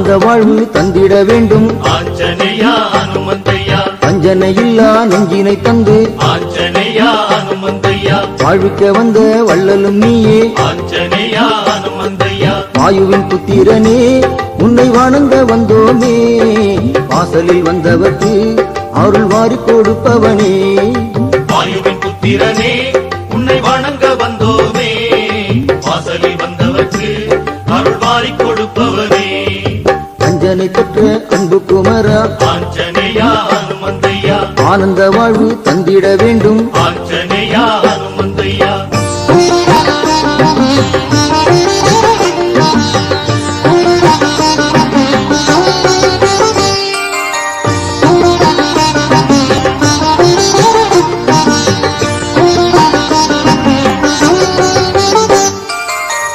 ஆனந்த வாழ்வு தந்திட வேண்டும். ஆஞ்சநேயா ஹனுமந்தையா வஞ்சனை இல்லா நெஞ்சினை தந்து. ஆஞ்சநேயா ஹனுமந்தையா வாழ்விக்க வந்த வள்ளலும் நீயே. வாயுவின் புத்திரனே உன்னை வணங்க வந்தோமே. வாசலில் வந்தவர்க்கு அருள் வாரி கொடுப்பவனே. வாயுவின் புத்திரனே உன்னை வணங்க வந்தோமே. வாசலில் வந்தவர்க்கு அருள்வாரி கொடுப்பவனே. அஞ்சனை பெற்ற அன்பு குமரா. ஆனந்த வாழ்வு தந்திட வேண்டும்.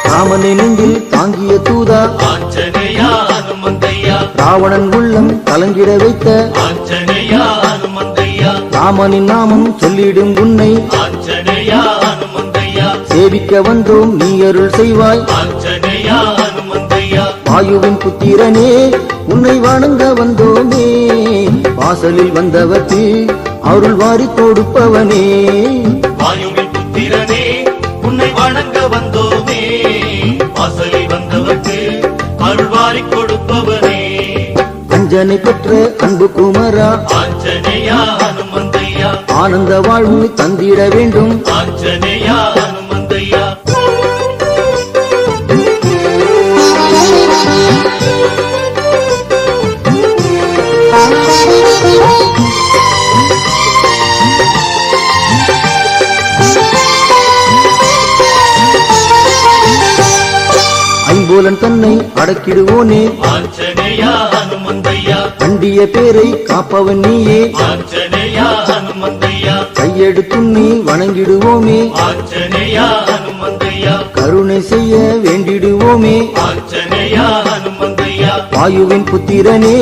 ராமனை நெஞ்சில் தாங்கிய தூதா. ஹனுமந்தையா. ராவணன் உள்ளம் கலங்கிட வைத்த ராமனின் நாமம் சொல்லிடும் உன்னை சேவிக்க வந்தோம் நீ அருள் செய்வாய். வாயுவின் புத்திரனே உன்னை வணங்க வந்தோமே. வாசலில் வந்தவர்த்தி அருள் வாரி கொடுப்பவனே. வாயுவின் புத்திரனே உன்னை வணங்க வந்தோமே. வாசலில் வந்தவர்க்கு அஞ்சனை பெற்ற அன்பு குமரா. ஆனந்த வாழ்வு தந்திட வேண்டும். ஐம்போலன் தன்னை அடக்கிடுவோனே. ஹனுமந்தையா அண்டிய பேரை காப்பவன் நீயே. ஹனுமந்தையா கையெடுத்து நீ வணங்கிடுவோமே. ஹனுமந்தையா கருணை செய்ய வேண்டிடுவோமே. ஆஞ்சநேயா ஹனுமந்தையா வாயுவின் புத்திரனே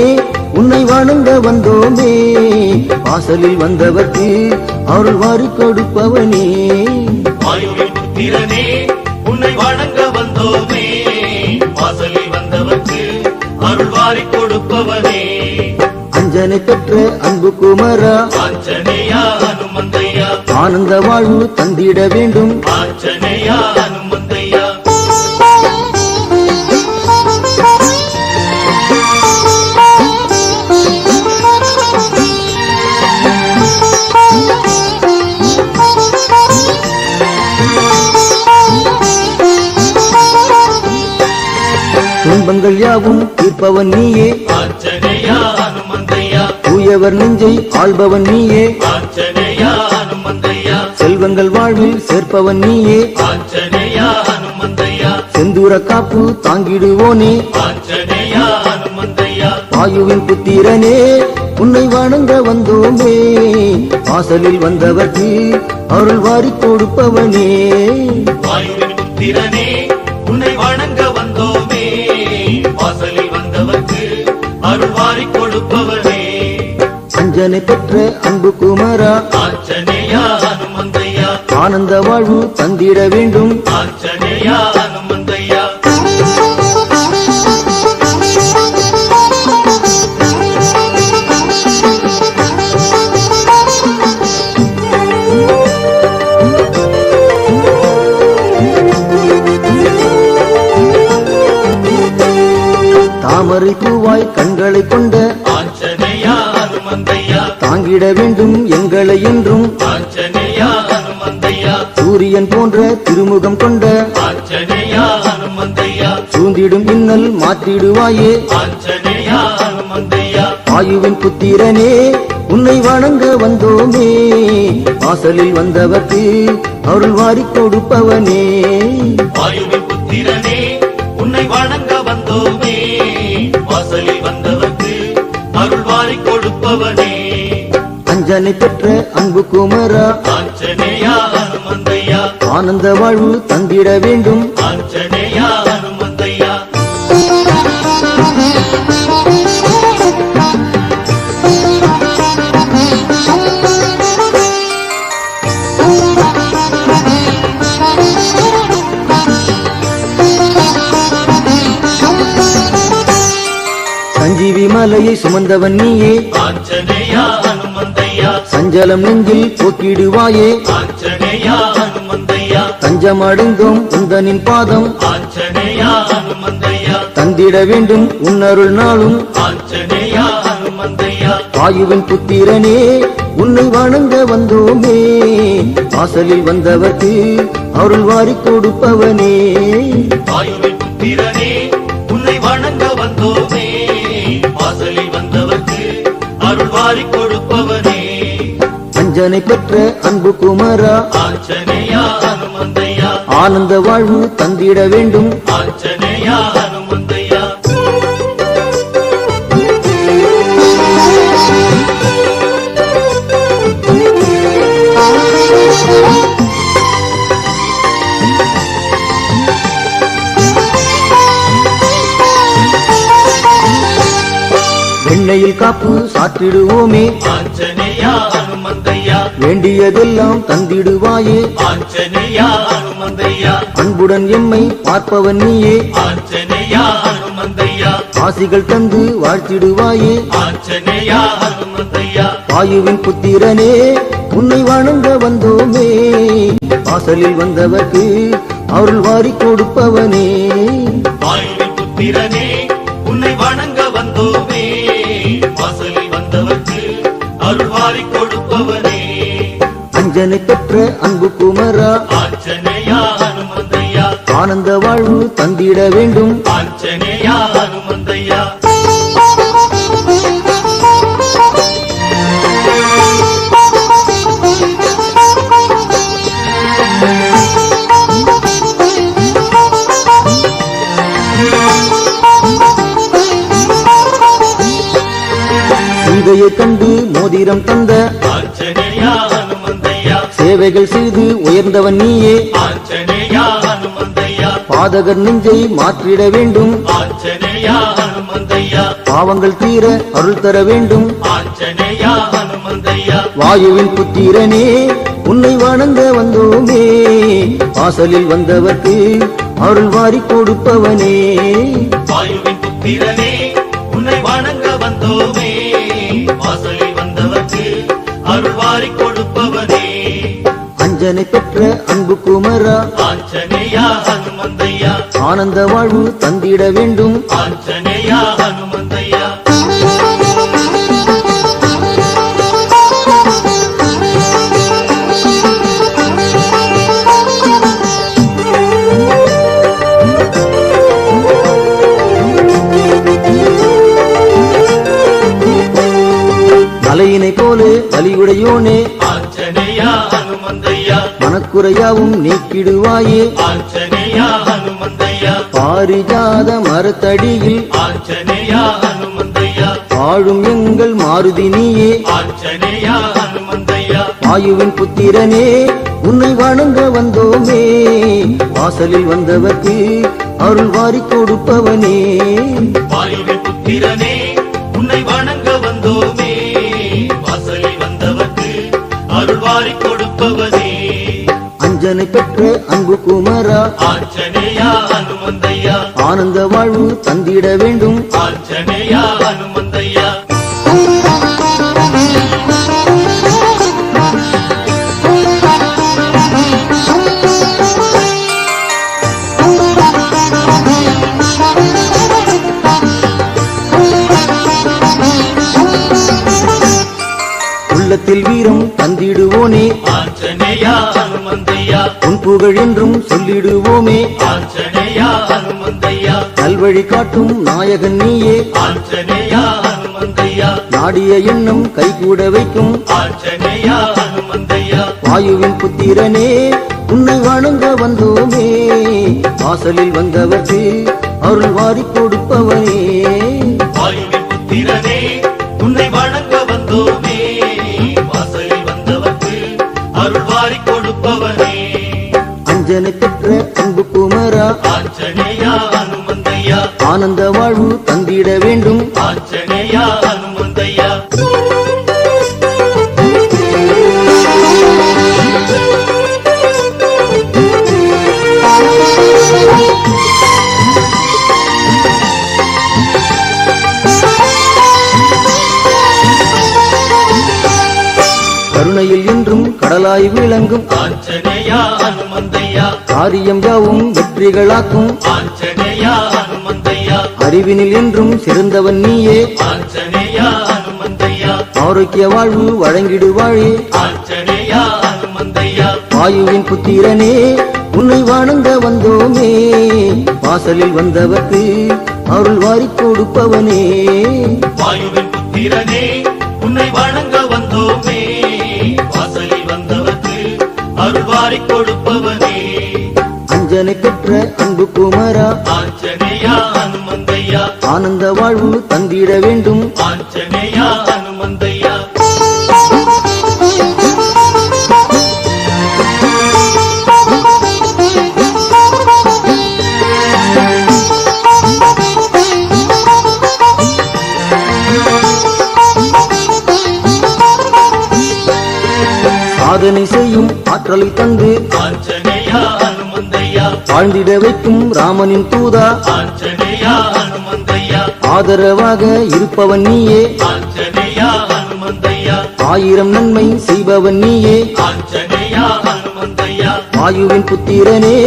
உன்னை வணங்க வந்தோமே. வாசலில் வந்தவர்க்கு அருள் வாரி கொடுப்பவனே. வாயுவின் புத்திரனே உன்னை வணங்க வந்தோமே. அருள்வாரி கொடுப்பவனே. அஞ்சனை பெற்ற அன்பு குமரா. ஆஞ்சநேயா ஹனுமந்தையா. ஆனந்த வாழ்வு தந்திட வேண்டும். ஆஞ்சநேயா ஹனுமந்தையா. யாவும் தீர்ப்பவன் நீயே. தூயவர் நெஞ்சை ஆள்பவன் நீயே. செல்வங்கள் வாழ்வில் சேர்ப்பவன் நீயே. செந்தூர காப்பு தாங்கிடுவோனே. வாயுவின் புத்திரனே உன்னை வணங்க வந்தோமே. வாசலில் வந்தவர்க்கு அருள் வாரி கொடுப்பவனே. வாயுவின் புத்திரனே உன்னை வணங்க வந்தோமே. அருள்வாரி கொடுப்பவனே. அஞ்சனை பெற்ற அன்பு குமரா. ஆஞ்சநேயா ஹனுமந்தையா. ஆனந்த வாழ்வு தந்திட வேண்டும். ஆஞ்சநேயா தாமரை பூவாய் கண்களை கொண்ட தாங்கிட வேண்டும் எங்களை என்றும் சூரியன் போன்ற திருமுகம் கொண்ட சூந்திடும் இன்னல் மாற்றிடுவாயே. ஆயுவின் புத்திரனே உன்னை வணங்க வந்தோமே. வாசலில் வந்தவர்க்கு அருள் வாரி கொடுப்பவனே. ஆயுவின் புத்திரனே உன்னை வணங்க வந்தோமே. வாசலில் வந்தவர்க்கு அருள்வாரி கொடுப்பவனே. அஞ்சனை பெற்ற அன்பு குமரா. ஹனுமந்தையா ஆனந்த வாழ்வு தந்திட வேண்டும். ஆஞ்சநேயா ஹனுமந்தையா சிலுவையை சுமந்தவன் நீயே. சஞ்சலம் நெஞ்சில் போக்கிடுவாயே. தஞ்சமடைந்தோம் உந்தனின் பாதம். தந்திட வேண்டும் உன்னருள் நாளும். வாயுவின் புத்திரனே உன்னை வணங்க வந்தோமே. வாசலில் வந்தவர்க்கு அருள் வாரிக் கொடுப்பவனே. வாயுவின் புத்திரனே உன்னை வணங்க வந்தோமே. அருள் வாரிக் கொடுப்பவனே. அஞ்சனை பெற்ற அன்பு குமரா. ஹனுமந்தையா ஆனந்த வாழ்வு தந்திட வேண்டும். ஆஞ்சநேயா வெண்ணையில் காப்பு ஹனுமந்தையா வேண்டியதெல்லாம் தந்திடுவாயே. அன்புடன் எம்மை பார்ப்பவன் நீயே. ஆசிகள் தந்து வாழ்த்திடுவாயே. வாயுவின் புத்திரனே உன்னை வணங்க வந்தோமே. வாசலில் வந்தவர்க்கு அருள் வாரிக் கொடுப்பவனே. வாயுவின் புத்திரனே உன்னை வணங்க வந்தோமே. அருள்வாரி கொடுப்பவனே அஞ்சனை பெற்ற அன்பு குமரா. ஹனுமந்தையா ஆனந்த வாழ்வு தந்திட வேண்டும். ஆஞ்சநேயா ஹனுமந்தையா மோதிரம் தந்த சேவைகள் செய்து உயர்ந்தவன் நீயே. பாதகர் நெஞ்சை மாற்றிட வேண்டும். பாவங்கள் தீர அருள் தர வேண்டும். வாயுவின் புத்திரனே உன்னை வணங்க வந்தோமே. வாசலில் வந்தவர்க்கு அருள் வாரிக் கொடுப்பவனே. வாயுவின் புத்திரனே உன்னை வணங்க வந்தோமே. அருள்வாரி கொடுப்பவனே. அஞ்சனை பெற்ற அன்பு குமரா. ஆஞ்சநேயா ஹனுமந்தையா. ஆனந்த வாழ்வு தந்திட வேண்டும். ஆஞ்சநேயா ஹனுமந்தையா. மலையினை ஹனுமந்தையா. மனக்குறையாவும் நீக்கிடுவாயே. பாரிஜாத மரத்தடியில் வாழும் எங்கள் மாருதி நீயே. வாயுவின் புத்திரனே உன்னை வணங்க வந்தோமே. வாசலில் வந்தவர்க்கு அருள் வாரிக் கொடுப்பவனே. வாயுவின் புத்திரனே அருள்வாரி கொடுப்பவனே. அஞ்சனை பெற்ற அன்பு குமரா. ஆஞ்சநேயா ஹனுமந்தையா ஆனந்த வாழ்வு தந்திட வேண்டும். ஆஞ்சநேயா ஹனுமந்தையா உள்ளத்தில் வீரம் தந்திடுவோனே ஆஞ்சநேயா ஹனுமந்தையா. உன் புகழ் என்றும் சொல்லிடுவோமே. ஆஞ்சநேயா ஹனுமந்தையா. நல்வழி காட்டும் நாயகன் நீயே. ஆஞ்சநேயா ஹனுமந்தையா. நாடிய எண்ணம் கைகூட வைக்கும். ஆஞ்சநேயா ஹனுமந்தையா. வாயுவின் புத்திரனே உன்னை வணங்க வந்தோமே. வாசலில் வந்தவர்க்கு அருள் வாரிக் கொடுப்பவனே. வாயுவின் புத்திரனே உன்னை வணங்க வந்தோமே. அருள்வாரி கொடுப்பவனே. அஞ்சனை பெற்ற அன்பு குமரா. ஆஞ்சநேயா ஹனுமந்தையா ஆனந்த வாழ்வு தந்திட வேண்டும். ஆஞ்சநேயா கருத்தாய் விளங்கும். காரியம் யாவும் வெற்றிகளாக்கும். அறிவினில் என்றும் சிறந்தவன் நீயே. ஆரோக்கிய வாழ்வு வழங்கிடுவாழே வாயுவின் புத்திரனே உன்னை வணங்க வந்தோமே. வாசலில் வந்தவர்க்கு அருள் வாரிக் கொடுப்பவனே. வாயுவின் புத்திரனே உன்னை வணங்க அருள்வாரிக் கொடுப்பவனே அஞ்சனை பெற்ற அன்பு குமரா. ஹனுமந்தையா. ஆனந்த வாழ்வு தந்திட வேண்டும். ஆஞ்சநேயா சாதனை செய்யும் ஆற்றலை தந்து வாழ்ந்திட வைக்கும் ராமனின் தூதா. ஆதரவாக இருப்பவன் நீயே. ஆயிரம் நன்மை செய்பவன் நீயே. வாயுவின் புத்திரனே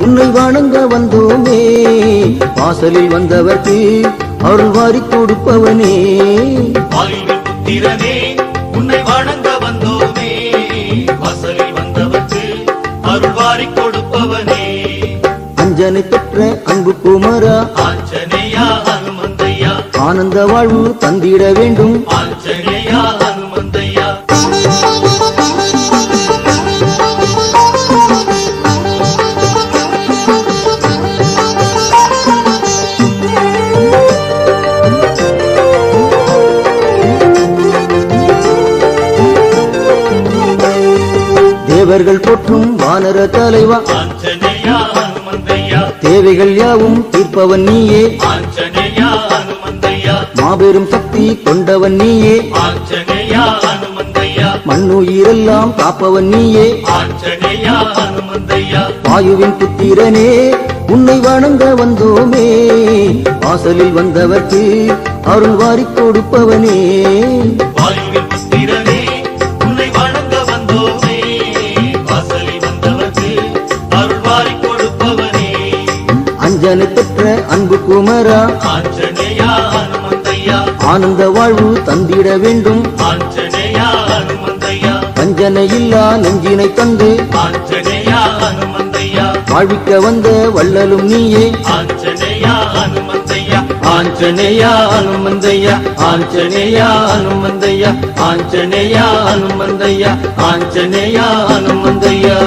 உன்னை வணங்க வந்தோமே. வாசலில் வந்தவர்க்கு அருள் வாரிக் கொடுப்பவனே. வாயுவின் புத்திரனே உன்னை வணங்க அஞ்சனை பெற்ற அன்பு குமரா. ஆஞ்சநேயா ஹனுமந்தையா. ஆனந்த வாழ்வு தந்திட வேண்டும். ஹனுமந்தையா. தேவர்கள் போற்றும் வானர தலைவா. தேவைகள் யாவும் தீர்ப்பவன் நீயே. மாபெரும் சக்தி கொண்டவன் நீயே. மண்ணுயிரெல்லாம் காப்பவன் நீயே. வாயுவின் புத்திரனே உன்னை வணங்க வந்தோமே. வாசலில் வந்தவர்க்கு அருள் வாரிக் கொடுப்பவனே. வாயுவின் புத்திரனே அஞ்சனை பெற்ற அன்பு குமரா. ஆனந்த வாழ்வு தந்திட வேண்டும். வஞ்சனை இல்லா நெஞ்சினை தந்து. வாழ்விக்க வந்த வள்ளலும் நீயே. ஆஞ்சநேயா ஹனுமந்தையா ஆஞ்சநேயா ஹனுமந்தையா ஆஞ்சநேயா ஹனுமந்தையா ஆஞ்சநேயா ஹனுமந்தையா